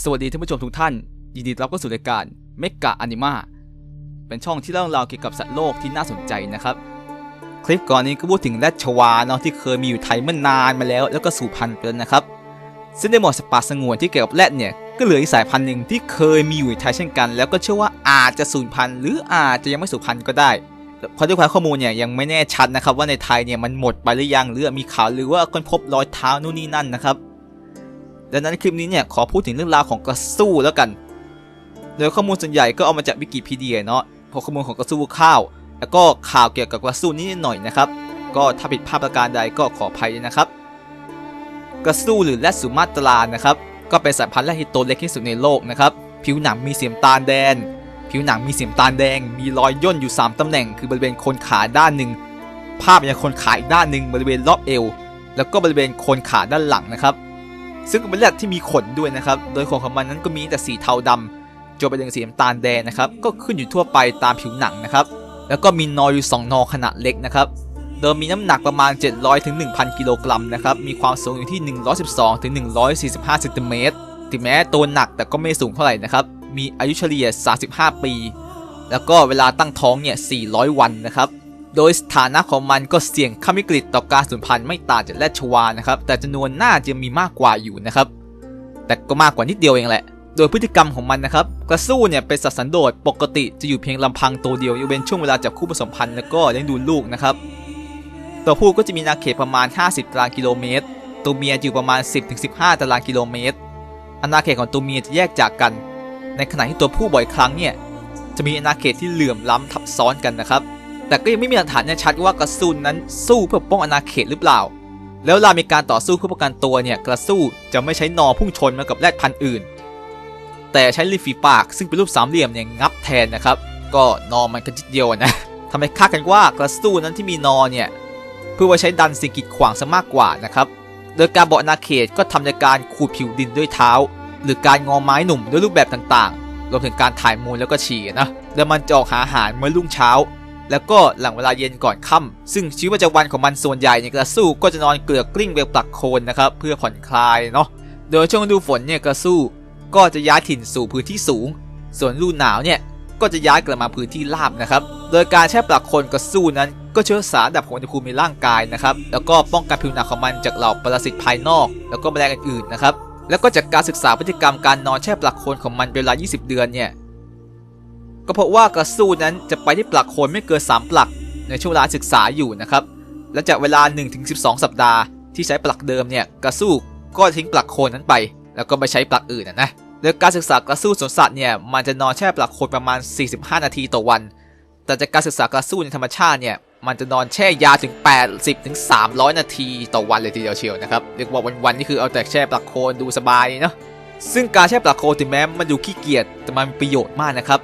สวัสดีท่านผู้ชมทุกท่าน ยินดีต้อนรับเข้าสู่รายการเมกะอนิมาเป็นช่องที่เล่าเรื่องราวเกี่ยวกับสัตว์โลกที่น่าสนใจนะครับ คลิปก่อนนี้ก็พูดถึงแรดชวาเนาะที่เคยมีอยู่ไทยเมื่อนานมาแล้ว แล้วก็สูญพันธุ์ไปแล้วนะครับ ซึ่งในหมวดสตว์ป่าสงวนที่เกี่ยวกับแรดเนี่ยก็เหลืออีกสายพันธุ์หนึ่งที่เคยมีอยู่ในไทยเช่นกัน แล้วก็เชื่อว่าอาจจะสูญพันธุ์หรืออาจจะยังไม่สูญพันธุ์ก็ได้เพราะด้วยความข้อมูลเนี่ยยังไม่แน่ชัดนะครับว่าในไทยเนี่ยมันหมดไปหรือยังหรือมีข่าวหรือว่าคนพบรอยเท้านู่นนี่นั่นนะครับ ดังนั้นคลิปนี้เนี่ยขอพูดถึงเรื่องราวของกระสู้แล้วกัน โดยข้อมูลส่วนใหญ่ก็เอามาจากวิกิพีเดียเนาะพอข้อมูลของกระสู้ข้าว แล้วก็ข่าวเกี่ยวกับกระสู้นิดหน่อยนะครับ ก็ถ้าผิดพลาดประการใดก็ขออภัยนะครับ กระสู้หรือแรดสุมาตรานะครับ ก็เป็นสายพันธุ์แรกที่ตัวเล็กที่สุดในโลกนะครับ ผิวหนังมีสีน้ำตาลแดง ผิวหนังมีสีน้ำตาลแดง มีรอยย่นอยู่ 3ตำแหน่ง คือบริเวณโคนขาด้านหนึ่ง ภาพยังโคนขาอีกด้านหนึ่งบริเวณรอบเอว แล้วก็บริเวณโคนขาด้านหลังนะครับ ซึ่งเป็นแรดที่มีขนด้วยนะครับ โดยขนของมันนั้นก็มีแต่สีเทาดำจนไปถึงสีน้ำตาลแดงนะครับ ก็ขึ้นอยู่ทั่วไปตามผิวหนังนะครับ แล้วก็มีนออยู่2นอขนาดเล็กนะครับโดยมีน้ำหนักประมาณ 700ถึง1,000 กิโลกรัมนะครับ มีความสูงอยู่ที่ 112ถึง145เซนติเมตรถึงแม้ตัวหนักแต่ก็ไม่สูงเท่าไหร่นะครับ มีอายุเฉลี่ย 35 ปี แล้วก็เวลาตั้งท้องเนี่ย 400 วันนะครับ โดยสถานะของมันก็เสี่ยงข้ามวิกฤตต่อการสูญพันธุ์ไม่ต่างจากแรดชวานะครับ แต่จำนวนน่าจะมีมากกว่าอยู่นะครับ แต่ก็มากกว่านิดเดียวเองแหละ โดยพฤติกรรมของมันนะครับ กระสู้เนี่ยเป็นสัตว์สันโดษปกติจะอยู่เพียงลำพังตัวเดียวยกเว้นช่วงเวลาจับคู่ผสมพันธุ์แล้วก็เลี้ยงดูลูกนะครับ ตัวผู้ก็จะมีอาเขตประมาณ 50 ตารางกิโลเมตร ตัวเมียอยู่ประมาณ 10-15 ตารางกิโลเมตรอาณาเขตของตัวเมียจะแยกจากกัน ในขณะที่ตัวผู้บ่อยครั้งเนี่ยจะมีอาณาเขตที่เหลื่อมล้ำทับซ้อนกันนะครับ แต่ก็ยังไม่มีหลักฐานแน่ชัดว่ากระสู้นั้นสู้เพื่อปกป้องอาณาเขตหรือเปล่า แล้วเวลามีการต่อสู้เพื่อป้องกันตัวเนี่ยกระสู้จะไม่ใช้นอพุ่งชนมากับแรดพันธุ์อื่น แต่ใช้ริมฝีปากซึ่งเป็นรูปสามเหลี่ยมเนี่ยงับแทนนะครับ ก็นอมันกันจิดเดียวนะทำให้คาดกันว่ากระสู้นั้นที่มีนอเนี่ยเพื่อไว้ใช้ดันสิ่งกีดขวางซะมากกว่านะครับ โดยการบอกอาณาเขตก็ทำในการขูดผิวดินด้วยเท้า หรือการงอไม้หนุ่มด้วยรูปแบบต่างๆ รวมถึงการถ่ายมูลแล้วก็ฉี่นะโดยมันจะออกหาอาหารเมื่อรุ่งเช้า แล้วก็หลังเวลาเย็นก่อนค่ำซึ่งชีวิตประจำวันของมันส่วนใหญ่เนี่ยกระสู้ก็จะนอนเกลือกกลิ้งเบลปลักโคนนะครับเพื่อผ่อนคลายเนาะโดยช่วงฤดูฝนเนี่ยกระสู้ก็จะย้ายถิ่นสู่พื้นที่สูง ส่วนฤดูหนาวเนี่ยก็จะย้ายกลับมาพื้นที่ราบนะครับ โดยการแช่ปลักโคนกระสู้นั้น ก็ช่วยรักษารดับของอุณหภูมิในร่างกายนะครับ แล้วก็ป้องกันผิวหนังของมันจากเหล่าปรสิตภายนอก แล้วก็แมลงอื่นๆนะครับ แล้วก็จากการศึกษาพฤติกรรมการนอนแช่ปลักโคนของมันเป็นเวลา 20 เดือนเนี่ย ก็เพราะว่ากระสู้นั้นจะไปที่ปลักโคนไม่เกิน 3 ปลักในช่วงเวลาศึกษาอยู่นะครับ และจากเวลา 1-12 สัปดาห์ที่ใช้ปลักเดิมเนี่ยกระสู้ก็ทิ้งปลักโคนนั้นไป แล้วก็ไปใช้ปลักอื่นนะนะโดยการศึกษากระสู้สวนสัตว์เนี่ยมันจะนอนแช่ปลักโคนประมาณ 45 นาทีต่อวัน แต่จากการศึกษากระสู้ในธรรมชาติเนี่ยมันจะนอนแช่ยาถึง 80ถึง300 นาทีต่อวันเลยทีเดียวเชียวนะครับเรียกว่าวันๆนี่คือเอาแต่แช่ปลักโคนดูสบายเนาะซึ่งการแช่ปลักโคนถึงแม้มันดูขี้เกียจแต่มันมีประโยชน์มากนะครับ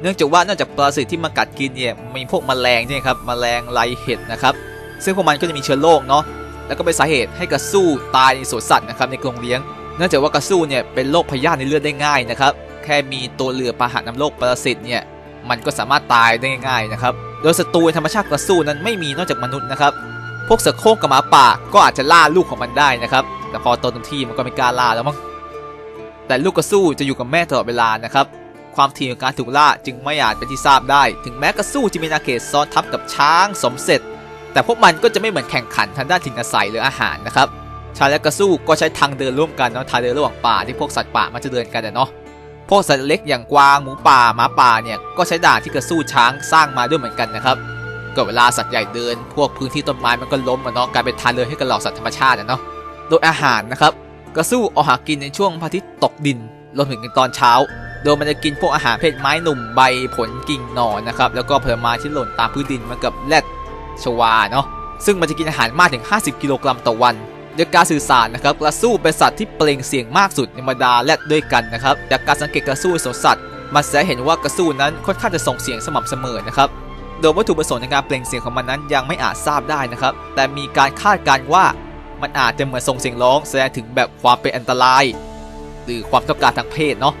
เนื่องจากว่านอกจากปรสิตที่มากัดกินเนี่ยมีพวกแมลงเนี่ยครับแมลงไรเห็ดนะครับซึ่งพวกมันก็จะมีเชื้อโรคเนาะแล้วก็เป็นสาเหตุให้กระสู้ตายในสวนสัตว์นะครับในกรงเลี้ยง เนื่องจากว่ากระสู้เนี่ยเป็นโรคพยาธิในเลือดได้ง่ายนะครับแค่มีตัวเหลือปาหะนำโรคปรสิตเนี่ยมันก็สามารถตายได้ง่ายนะครับโดยศัตรูธรรมชาติกระสู้นั้นไม่มีนอกจากมนุษย์นะครับพวกเสือโคร่งกับหมาป่าก็อาจจะล่าลูกของมันได้นะครับแต่พอโตเต็มที่มันก็ไม่กล้าล่าแล้วมั้งแต่ลูกกระสู้จะอยู่กับแม่ตลอดเวลานะครับ ความถี่ของการถูกล่าจึงไม่อาจเป็นที่ทราบได้ ถึงแม้กระสู้จะมีอาเขตซ้อนทับกับช้างสมเสร็จ แต่พวกมันก็จะไม่เหมือนแข่งขันทางด้านถิ่นอาศัยหรืออาหารนะครับชายและกระสู้ก็ใช้ทางเดินร่วมกันเนาะทางเดินระหว่างป่าที่พวกสัตว์ป่ามันจะเดินกันเนาะพวกสัตว์เล็กอย่างกวางหมูป่าหมาป่าเนี่ยก็ใช้ด่านที่กระสู้ช้างสร้างมาด้วยเหมือนกันนะครับก็เวลาสัตว์ใหญ่เดิน พวกพื้นที่ต้นไม้มันก็ล้มเนาะกลายเป็นทางเดินให้กับเหล่าสัตว์ธรรมชาติอะเนาะโดยอาหารนะครับกระสู้ออกหากินในช่วงพระอาทิตย์ตกดินรวมถึงในตอนเช้า โดยมันจะกินพวกอาหารเพศไม้หนุ่มใบผลกิ่งหนอนนะครับแล้วก็ผลไม้ที่หล่นตามพื้นดินมันกับแรดชวาเนาะซึ่งมันจะกินอาหารมากถึง 50 กิโลกรัมต่อวันโดยการสื่อสารนะครับกระสู้เป็นสัตว์ที่เปล่งเสียงมากสุดในบรรดาแรดด้วยกันนะครับจากการสังเกตกระสู้ในสวนสัตว์มันแสดงเห็นว่ากระสู้นั้นค่อนข้างจะส่งเสียงสม่ำเสมอนะครับโดยวัตถุประสงค์ในการเปล่งเสียงของมันนั้นยังไม่อาจทราบได้นะครับ แต่มีการคาดการณ์ว่ามันอาจจะเหมือนส่งเสียงร้องแสดงถึงแบบความเป็นอันตราย หรือความต้องการทางเพศเนาะ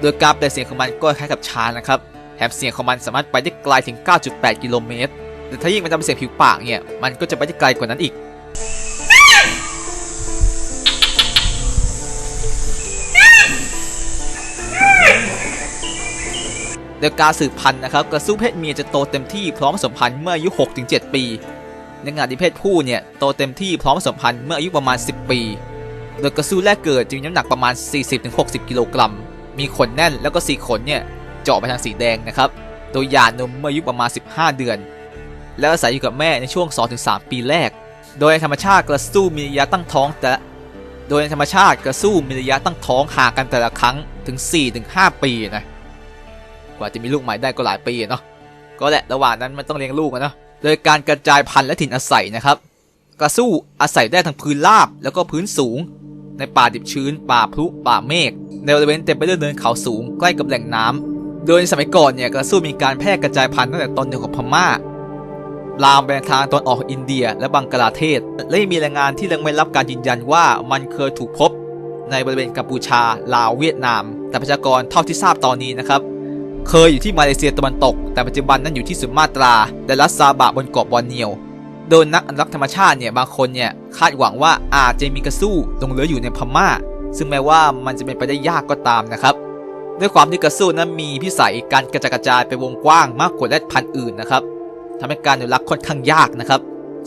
โดยการแปลเสียงของมันก็คล้ายกับช้านะครับแถมเสียงของมันสามารถไปได้ไกลถึง 9.8 กิโลเมตรแต่ถ้ายิ่งมันทำเสียงผิวปากเนี่ย มันก็จะไปได้ไกลกว่านั้นอีก โดยการสืบพันธุ์นะครับ กระสู้เพศเมียจะโตเต็มที่พร้อมผสมพันธุ์เมื่ออายุ 6-7 ปี ในงานที่เพศผู้เนี่ยโตเต็มที่พร้อมผสมพันธุ์เมื่ออายุประมาณ 10 ปี โดยกระสู้แรกเกิดจะมีน้ำหนักประมาณ 40-60 กิโลกรัม มีขนแน่นแล้วก็สีขนเนี่ยเจาะไปทางสีแดงนะครับโดยหย่านมเมื่ออายุประมาณ 15 เดือน แล้วอาศัยอยู่กับแม่ในช่วง 2-3 ปีแรก โดยธรรมชาติกระสู้มีระยะตั้งท้องแต่โดยธรรมชาติกระสู้มีระยะตั้งท้องห่างกันแต่ละครั้งถึง 4-5 ปีนะกว่าจะมีลูกใหม่ได้ก็หลายปีเนาะก็แหละระหว่างนั้นมันต้องเลี้ยงลูกนะโดยการกระจายพันธุ์และถิ่นอาศัยนะครับกระสู้อาศัยได้ทั้งพื้นราบแล้วก็พื้นสูง ในป่าดิบชื้น ป่าพลุป่าเมฆ ในบริเวณเต็มไปด้วยเนินเขาสูงใกล้กับแหล่งน้ำโดยในสมัยก่อนเนี่ยกระสู้มีการแพร่กระจายพันธุ์ตั้งแต่ตอนเหนือของพม่า ลามไปทางตอนออกอินเดียและบังกลาเทศ และมีรายงานที่ยังไม่รับการยืนยันว่ามันเคยถูกพบ ในบริเวณกัมพูชา ลาวเวียดนาม แต่ประชากรเท่าที่ทราบตอนนี้นะครับ เคยอยู่ที่มาเลเซียตะวันตก แต่ปัจจุบันนั้นอยู่ที่สุมาตราและรัสซาบะบนเกาะบอร์เนียวโดยนักอนุรักษ์ธรรมชาติเนี่ยบางคนเนี่ยคาดหวังว่าอาจจะมีกระสู้หลงเหลืออยู่ในพม่า ซึ่งแม้ว่ามันจะเป็นไปได้ยากก็ตามนะครับ ด้วยความที่กระสู้นั้นมีพิสัยการกระจายกระจายไปวงกว้างมากกว่าแรดพันธุ์อื่นนะครับทำให้การอนุรักษ์ค่อนข้างยากนะครับ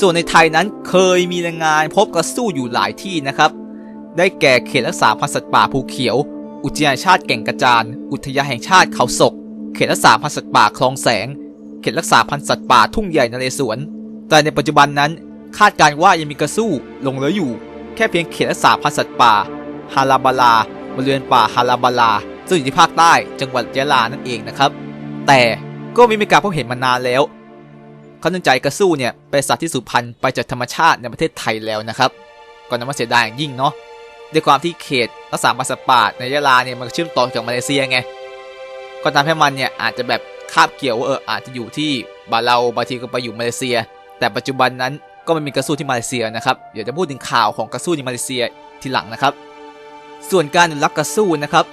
ส่วนในไทยนั้นเคยมีรายงานพบกระสู้อยู่หลายที่นะครับ ได้แก่เขตรักษาพันธุ์สัตว์ป่าภูเขียว อุทยานชาติแก่งกระจาน อุทยานแห่งชาติเขาศก เขตรักษาพันธุ์สัตว์ป่าคลองแสง เขตรักษาพันธุ์สัตว์ป่าทุ่งใหญ่นเรศวร แต่ในปัจจุบันนั้นคาดการณ์ว่ายังมีกระสู้ลงเหลืออยู่ แค่เพียงเขตรักษาพันธุ์สัตว์ป่า ฮาราบาลาบริเวณป่าฮาราบาลา ซึ่งอยู่ที่ภาคใต้จังหวัดยะลานั่นเองนะครับ แต่ก็ไม่มีการพบเห็นมานานแล้วเขาเนื่องจกระสู้เนี่ยเป็นสัตว์ที่สูญพันธุ์ไปจากธรรมชาติในประเทศไทยแล้วนะครับก็นับว่าเสียดายอย่างยิ่งเนาะด้วยความที่เขตรักษาพันธุ์สัตว์ป่าในยะลาเนี่ยมันเชื่อมต่อจากมาเลเซียไงก็ทำให้มันเนี่ยอาจจะแบบคาบเกี่ยวว่าเอออาจจะอยู่ที่บาเราบางทีก็ไปอยู่มาเลเซีย แต่ปัจจุบันนั้นก็ไม่มีกระสู้ที่มาเลเซียนะครับเดี๋ยวจะพูดถึงข่าวของกระสู้ในมาเลเซียทีหลังนะครับ ส่วนการอนุรักษ์กระสู้นะครับ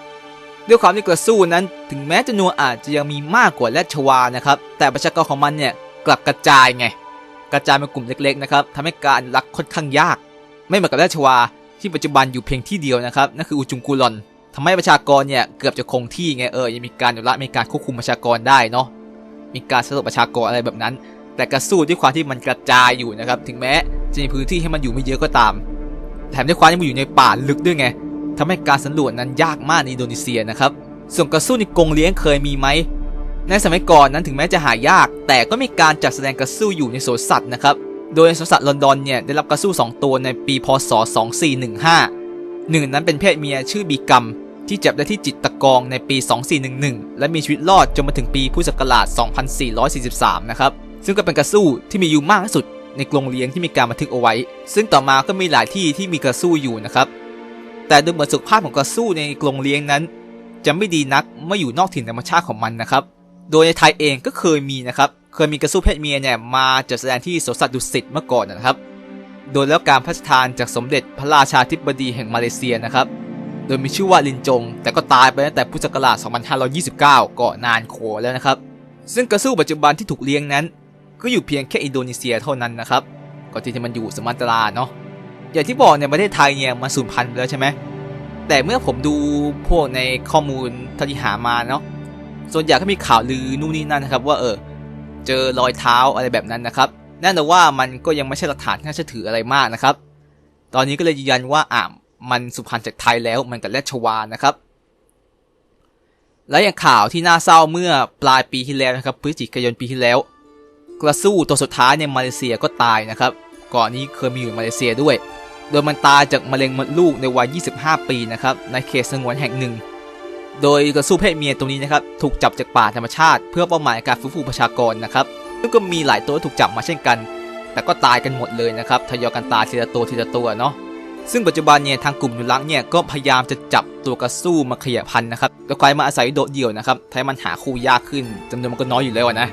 ด้วยความที่กระสู้นั้นถึงแม้จำนวนอาจจะยังมีมากกว่าแรดชวานะครับ แต่ประชากรของมันเนี่ยกลับกระจายไง กระจายเป็นกลุ่มเล็กๆนะครับทำให้การอนุรักษ์ค่อนข้างยาก ไม่เหมือนกับแรดชวาที่ปัจจุบันอยู่เพียงที่เดียวนะครับนั่นคืออูจุงกูลอนทำให้ประชากรเนี่ยเกือบจะคงที่ไงเออยังมีการอนุรักษ์มีการควบคุมประชากรได้เนาะมีการสรุปประชากรอะไรแบบนั้น แต่กระสู้ด้วยความที่มันกระจายอยู่นะครับถึงแม้จะมีพื้นที่ให้มันอยู่ไม่เยอะก็ตาม แถมด้วยความที่มันอยู่ในป่าลึกด้วยไง ทำให้การสำรวจนั้นยากมากในอินโดนีเซียนะครับ ส่วนกระสู้ในกรงเลี้ยงเคยมีไหม ในสมัยก่อนนั้นถึงแม้จะหายาก แต่ก็มีการจัดแสดงกระสู้อยู่ในสวนสัตว์นะครับ โดยสวนสัตว์ลอนดอนเนี่ยได้รับกระสู้ 2 ตัวในปีพศ 2415 หนึ่งนั้นเป็นเพศเมียชื่อบีกัมที่จับได้ที่จิตตะกองในปี 2411 และมีชีวิตรอดจนมาถึงปีพุทธศักราช 2443 นะครับ ซึ่งก็เป็นกระสู้ที่มีอยู่มากที่สุดในกรงเลี้ยงที่มีการบันทึกเอาไว้ ซึ่งต่อมาก็มีหลายที่ที่มีกระสู้อยู่นะครับ แต่ดูเหมือนสุขภาพของกระสู้ในกรงเลี้ยงนั้น จะไม่ดีนักเมื่ออยู่นอกถิ่นธรรมชาติของมันนะครับ โดยในไทยเองก็เคยมีนะครับ เคยมีกระสู้เพศเมียเนี่ยมาจัดแสดงที่สวนสัตว์ดุสิตเมื่อก่อนนะครับ โดยแล้วการพระราชทานจากสมเด็จพระราชาธิบดีแห่งมาเลเซียนะครับ โดยมีชื่อว่าลินจง แต่ก็ตายไปตั้งแต่พุทธศักราช 2529 ก็นานโขแล้วนะครับ ซึ่งกระสู้ปัจจุบันที่ถูกเลี้ยงนั้น ก็อยู่เพียงแค่อินโดนีเซียเท่านั้นนะครับก็ที่มันอยู่สมาตราเนาะ อย่างที่บอกในประเทศไทยเนี่ยมันสูญพันธุ์ไปแล้วใช่ไหมแต่เมื่อผมดูพวกในข้อมูลเท่าที่หามาเนาะส่วนใหญ่ก็มีข่าวลือนู่นนี่นั่นนะครับ ว่าเออเจอรอยเท้าอะไรแบบนั้นนะครับแน่นอนว่ามันก็ยังไม่ใช่หลักฐานที่น่าเชื่อถืออะไรมากนะครับ ตอนนี้ก็เลยยืนยันว่าอ่ามันสุพรรณจากไทยแล้วมันกับแรชวานะครับ และอย่างข่าวที่น่าเศร้าเมื่อปลายปีที่แล้วนะครับพฤศจิกายนปีที่แล้ว กระสู้ตัวสุดท้ายในมาเลเซียก็ตายนะครับ ก่อนนี้เคยมีอยู่มาเลเซียด้วย โดยมันตายจากมะเร็งมดลูกในวัย 25 ปีนะครับในเขตสงวนแห่งหนึ่ง โดยกระสู้เพศเมียตรงนี้นะครับถูกจับจากป่าธรรมชาติ เพื่อเป้าหมายการฟื้นฟูประชากรนะครับซึ่งก็มีหลายตัวถูกจับมาเช่นกัน แต่ก็ตายกันหมดเลยนะครับทยอยกันตายทีละตัวทีละตัวเนาะซึ่งปัจจุบันเนี่ยทางกลุ่มอนุรักษ์เนี่ยก็พยายามจะจับตัวกระสู้มาขยายพันธุ์นะครับแล้วกลายมาอาศัยโดดเดี่ยวนะครับทำให้มันหาคู่ยากขึ้นจำนวนมันก็น้อยอยู่แล้วนะ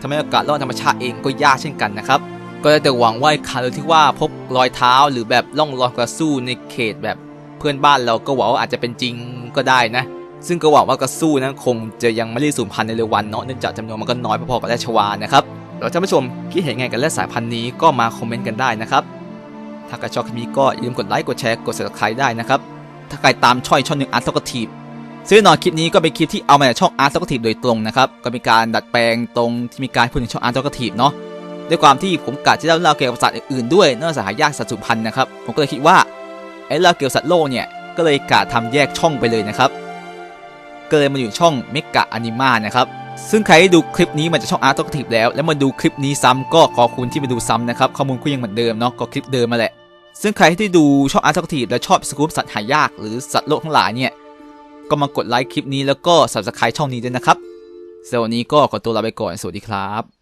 ทำให้โอกาสรอดธรรมชาติเองก็ยากเช่นกันนะครับ ก็ได้แต่หวังว่าข่าวที่ว่าพบรอยเท้าหรือแบบล่องรอยกระสู้ในเขตแบบเพื่อนบ้านเราก็หวังว่าอาจจะเป็นจริงก็ได้นะ ซึ่งก็หวังว่ากระสู้นั้นคงจะยังไม่ได้สูญพันธุ์ในเร็ววันเนาะเนื่องจากจำนวนมันก็น้อยพอๆกับราชวานะครับแล้วท่านผู้ชมคิดเห็นไงกันและสายพันธุ์นี้ก็มาคอมเมนต์กันได้นะครับถ้าใครชอบคลิปนี้ก็อย่าลืมกดไลค์กดแชร์กด subscribe ได้นะครับถ้าใครตามช่อยช่องหนึ่งอาร์ตก็ทีบซึ่งน่อนคลิปนี้ก็เป็นคลิปที่เอามาจากช่อง Art Talkative โดยตรงนะครับก็มีการดัดแปลงตรงที่มีการพูดถึงช่อง Art Talkative เนาะ ด้วยความที่ผมกะจะเล่าเรื่องเกี่ยวกับสัตว์อื่นๆด้วยนอกจากหายากสัตว์สูญพันธุ์นะครับ ผมก็เลยคิดว่าไอ้เรื่องเกี่ยวกับสัตว์โลกเนี่ยก็เลยกะทำแยกช่องไปเลยนะครับก็เลยมาอยู่ช่องเมกะอนิมานะครับซึ่งใครที่ดูคลิปนี้มาจากช่อง Art Talkative แล้ว แล้วมาดูคลิปนี้ซ้ำก็ขอบคุณที่มาดูซ้ำนะครับข้อมูลก็ยังเหมือนเดิมเนาะก็คลิปเดิมมาแหละซึ่งใครที่ดูช่อง Art Talkative และชอบสกู๊ปสัตว์หายากหรือสัตว์โลกทั้งหลายเนี่ยก็มากดไลค์คลิปนี้แล้วก็ subscribe ช่องนี้ด้วยนะครับสำหรับวันนี้ก็ขอตัวลาไปก่อนสวัสดีครับ